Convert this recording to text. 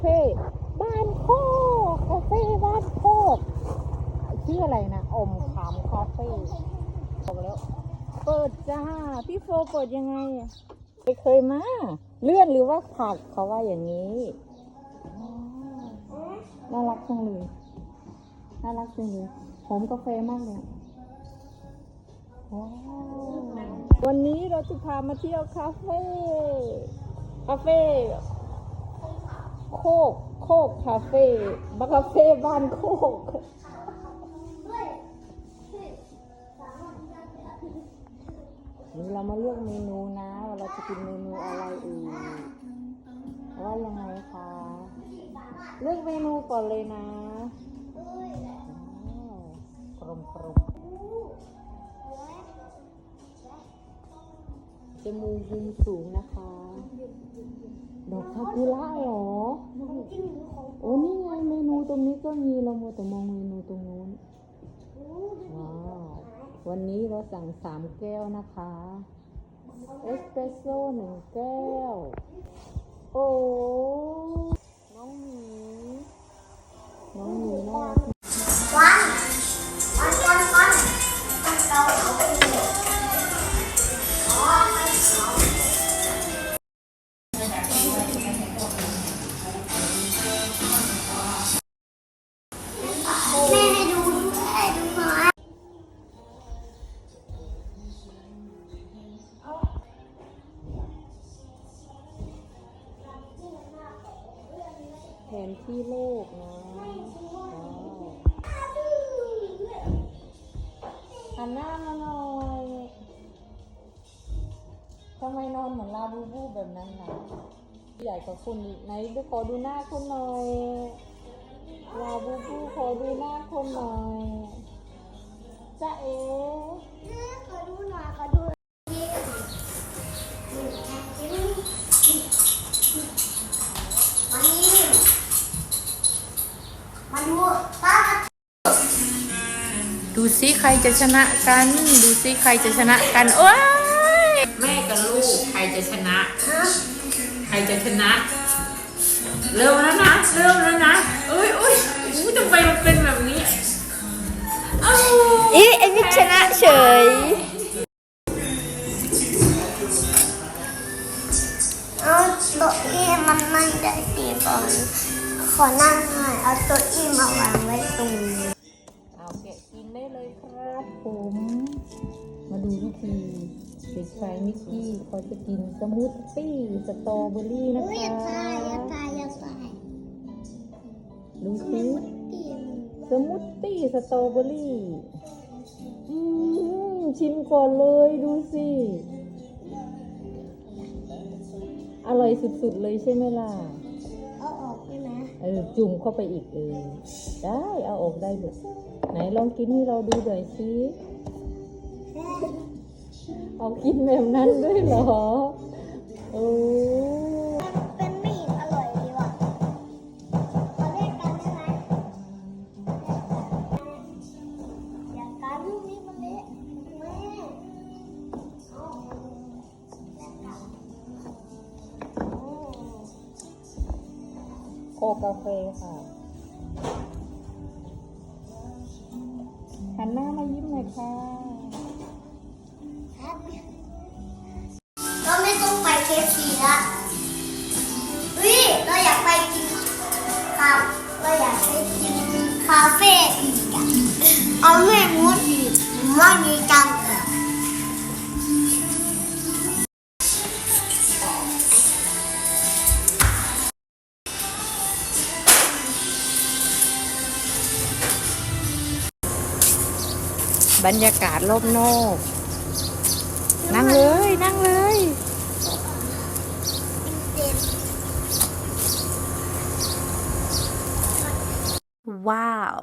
คาเฟ่บ้านโคคาเฟ่บ้านโคกชื่ออะไรนะอมขามคาเฟ่บอกแล้ว เปิดจ้า พี่โฟเปิดยังไงไม่เคยมา เลื่อนหรือว่าผักเขาว่าอย่างนี้น่ารักจังเลยน่ารักจังเลยหอมกาแฟมากเลยวันนี้เราจะพามาเที่ยวคาเฟ่ คาเฟ่ กโคกคาเฟ่บาคาเฟ่บ้านโคก นี่เรามาเลือกเมนูนะว่าเราจะกินเมนูอะไรอีกว่ายังไงคะ เลือกเมนูก่อนเลยนะอ้าวกรมกรมจมูกมุมสูงนะคะ ดอกซากุระเหรอ ตรงนี้ก็มีเราโมวแต่มองเมนูตรงนู้นว้าววันนี้เราสั่งสามแก้วนะคะเอสเปรสโซ่หนึ่งแก้ว โอ้ น้องมี ผนที่โลกนะว้าวหันหน้ามาหน่อยทำไมนอนเหมือนลาบูบูแบบนั้นนะใหญ่กว่าคุณอีกไหนดูขอดูหน้าคุณหน่อยลาบูบูขอดูหน้าคุณหน่อยจ้าเอ๋ขอดูหน่อยขอดู ซิใครจะชนะกัน ดูซิใครจะชนะกัน โอ้ยแม่กับลูกใครจะชนะ ใครจะชนะ เริ่มแล้วนะ เริ่มแล้วนะเอ้ยอุ้ยอุ้ยทำไมมันเป็นแบบนี้เอ้าอีเอ็มชนะเฉยเอาโต๊ะอี้มันไม่ได้ตีบอลขอนั่งหน่อยเอาโต๊ะอี้มาวางไว้ตรงนี้ มาดูวิธีเด็กชายมิกกี้เขาจะกินสมูทตี้สตรอเบอรี่นะอุ้ยคอย่ารัตายอย่าบตายอย่าตายดูซิสมูทตี้สตรอเบอรี่อืมชิมก่อนเลยดูสิอร่อยสุดๆเลยใช่ไหมล่ะ เอาออกได้ไหมเออจุ่มเข้าไปอีกเออได้เอาออกได้เลยไหนลองกินให้เราดูหน่อยสิ เอากินแบบนั้นด้วยเหรอ โอ้เป็นไม่เห็นอร่อยดีว่ะขอเรียกกันได้ไหมอย่ากันลูกนี้มันเละแม่เอาแลกกันโอ้โคกาแฟค่ะหันหน้ามายิ้มหน่อยค่ะ ละเฮ้ยเราอยากไปกินคาเราอยากไปกินคาเฟ่อีกอะเอาแม่มดอีกไม่มีจังเออบรรยากาศรอบนอก นั่งเลย นั่งเลย ว้าว